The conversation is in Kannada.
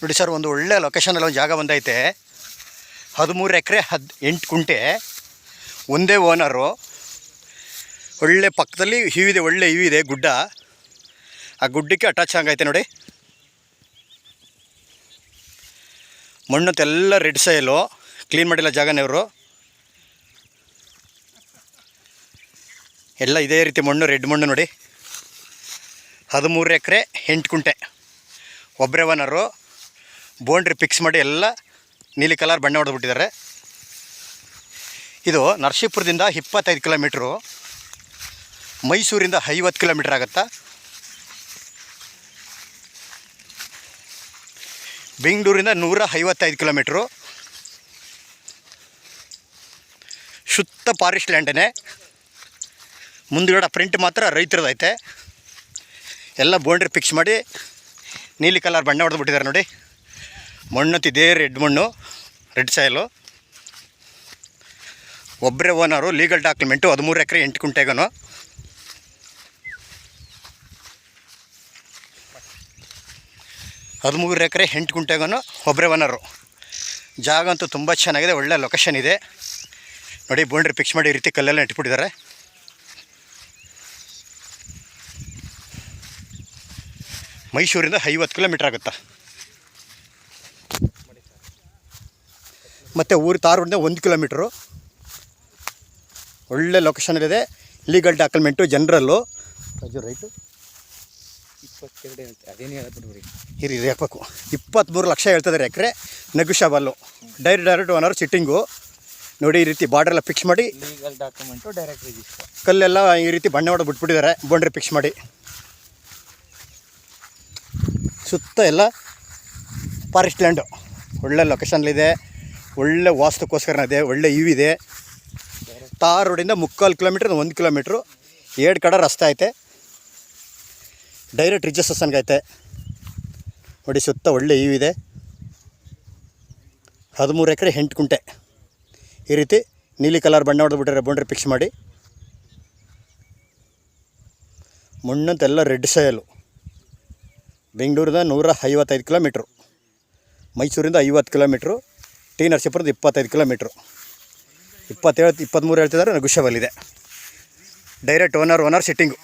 ನೋಡಿ ಸರ್, ಒಂದು ಒಳ್ಳೆ ಲೊಕೇಶನಲ್ಲಿ ಒಂದು ಜಾಗ ಬಂದೈತೆ. ಹದಿಮೂರು ಎಕರೆ, ಹದ್ ಎಂಟು ಕುಂಟೆ, ಒಂದೇ ಓನರು ಒಳ್ಳೆ ಪಕ್ಕದಲ್ಲಿ ಹ್ಯೂ ಇದೆ, ಒಳ್ಳೆ ಹ್ಯೂ ಇದೆ, ಗುಡ್ಡ. ಆ ಗುಡ್ಡಕ್ಕೆ ಅಟ್ಯಾಚ್ ಆಗೈತೆ ನೋಡಿ. ಮಣ್ಣು ತೆಲ್ಲ ರೆಡ್ ಸೈಲು ಕ್ಲೀನ್ ಮಾಡಿಲ್ಲ ಜಾಗನೇ ಇವರು. ಎಲ್ಲ ಇದೇ ರೀತಿ ಮಣ್ಣು ರೆಡ್ ಮಣ್ಣು ನೋಡಿ. ಹದಿಮೂರು ಎಕರೆ, ಎಂಟು ಕುಂಟೆ. ಒಬ್ಬರೇ ಓನರು ಬೌಂಡ್ರಿ ಫಿಕ್ಸ್ ಮಾಡಿ ಎಲ್ಲ ನೀಲಿ ಕಲರ್ ಬಣ್ಣ ಹೊಡೆದ್ಬಿಟ್ಟಿದ್ದಾರೆ ಇದು ನರಸೀಪುರದಿಂದ ಇಪ್ಪತ್ತೈದು ಕಿಲೋಮೀಟ್ರು ಮೈಸೂರಿಂದ ಐವತ್ತು ಕಿಲೋಮೀಟ್ರ್ ಆಗುತ್ತಾ? ಬೆಂಗಳೂರಿಂದ ನೂರ ಐವತ್ತೈದು ಕಿಲೋಮೀಟ್ರು ಶುದ್ಧ ಫಾರೆಸ್ಟ್ ಲ್ಯಾಂಡೇ ಮುಂದುಗಡೆ ಪ್ರಿಂಟ್ ಮಾತ್ರ ರೈತರದೈತೆ. ಎಲ್ಲ ಬೌಂಡ್ರಿ ಫಿಕ್ಸ್ ಮಾಡಿ ನೀಲಿ ಕಲರ್ ಬಣ್ಣ ಹೊಡೆದ್ಬಿಟ್ಟಿದ್ದಾರೆ ನೋಡಿ. ಇದೇ ರೆಡ್ ಮಣ್ಣು, ರೆಡ್ ಸಾಯಲು ಒಬ್ಬರೇ ಓನರು ಲೀಗಲ್ ಡಾಕ್ಯುಮೆಂಟು ಹದಿಮೂರು ಎಕರೆ ಎಂಟು ಕುಂಟೆಗನು ಹದಿಮೂರು ಎಕರೆ ಎಂಟು ಕುಂಟೆಗನು ಒಬ್ಬರೇ ಓನರು ಜಾಗ ಅಂತೂ ತುಂಬ ಚೆನ್ನಾಗಿದೆ, ಒಳ್ಳೆ ಲೊಕೇಶನ್ ಇದೆ. ನೋಡಿ, ಬೌಂಡ್ರಿ ಫಿಕ್ಸ್ ಮಾಡಿ ರೀತಿ ಕಲ್ಲೆಲ್ಲ ಇಟ್ಬಿಟ್ಟಿದ್ದಾರೆ ಮೈಸೂರಿಂದ ಐವತ್ತು ಕಿಲೋಮೀಟ್ರ್ ಆಗುತ್ತಾ? ಮತ್ತು ಊರು ತಾರೂರಿಂದ ಒಂದು ಕಿಲೋಮೀಟ್ರು ಒಳ್ಳೆ ಲೊಕೇಶನಲ್ಲಿದೆ ಲೀಗಲ್ ಡಾಕ್ಯುಮೆಂಟು ಜನರಲ್ಲು ರಾಜು ರೈಟು ಇಪ್ಪತ್ತೆರಡು ಅದೇನೇ ಹೇಳ್ಬಿಡ್ರಿ ಇರಿ ಹಿರಿ ಹಾಕ್ಬೇಕು. ಇಪ್ಪತ್ತ್ಮೂರು ಲಕ್ಷ ಹೇಳ್ತಿದ್ದಾರೆ ಎಕರೆ negotiable direct direct owner sitting ನೋಡಿ ಈ ರೀತಿ ಬಾರ್ಡ್ರೆಲ್ಲ ಫಿಕ್ಸ್ ಮಾಡಿ. ಲೀಗಲ್ ಡಾಕ್ಯುಮೆಂಟು ಡೈರೆಕ್ಟ್ ರಿಜಿಸ್ಟರ್ ಕಲ್ಲೆಲ್ಲ ಈ ರೀತಿ ಬಣ್ಣ ಹೊಡೆದು ಬಿಟ್ಬಿಟ್ಟಿದ್ದಾರೆ. ಬೌಂಡ್ರಿ ಫಿಕ್ಸ್ ಮಾಡಿ. ಸುತ್ತ ಎಲ್ಲ ಫಾರೆಸ್ಟ್ ಲ್ಯಾಂಡು ಒಳ್ಳೆ ಲೊಕೇಶನ್ಲಿದೆ ಒಳ್ಳೆ ವಾಸ್ತುಕ್ಕೋಸ್ಕರ ಇದೆ, ಒಳ್ಳೆ ಇವ್ ಇದೆ ತಾರ್ ರೋಡಿಂದ ಮುಕ್ಕಾಲು ಕಿಲೋಮೀಟ್ರ್, ಒಂದು ಕಿಲೋಮೀಟ್ರು. ಎರಡು ಕಡೆ ರಸ್ತೆ ಐತೆ. ಡೈರೆಕ್ಟ್ ರಿಜಿಸ್ಟ್ರೇಷನ್ಗೆ ಐತೆ. ನೋಡಿ, ಸುತ್ತ ಒಳ್ಳೆ ಇವ್ ಇದೆ ಹದಿಮೂರು ಎಕರೆ ಎಂಟು ಕುಂಟೆ. ಈ ರೀತಿ ನೀಲಿ ಕಲರ್ ಬಣ್ಣ ಹೊಡೆದ್ಬಿಟ್ರೆ ಬೌಂಡ್ರಿ ಫಿಕ್ಸ್ ಮಾಡಿ. ಮಣ್ಣಂತೆಲ್ಲ ರೆಡ್ ಸೈಲು ಬೆಂಗಳೂರಿಂದ ನೂರ ಐವತ್ತೈದು ಕಿಲೋಮೀಟ್ರು. ಮೈಸೂರಿಂದ ಐವತ್ತು ಕಿಲೋಮೀಟ್ರು. ಟಿ ನರಸೀಪುರದ ಇಪ್ಪತ್ತೈದು ಕಿಲೋಮೀಟ್ರು. ಇಪ್ಪತ್ತೇಳು ಇಪ್ಪತ್ತ್ಮೂರು ಹೇಳ್ತಿದ್ದಾರೆ ನಗುಷಬಲ್ಲಿದೆ ಡೈರೆಕ್ಟ್ ಓನರ್ ಓನರ್ ಸಿಟ್ಟಿಂಗು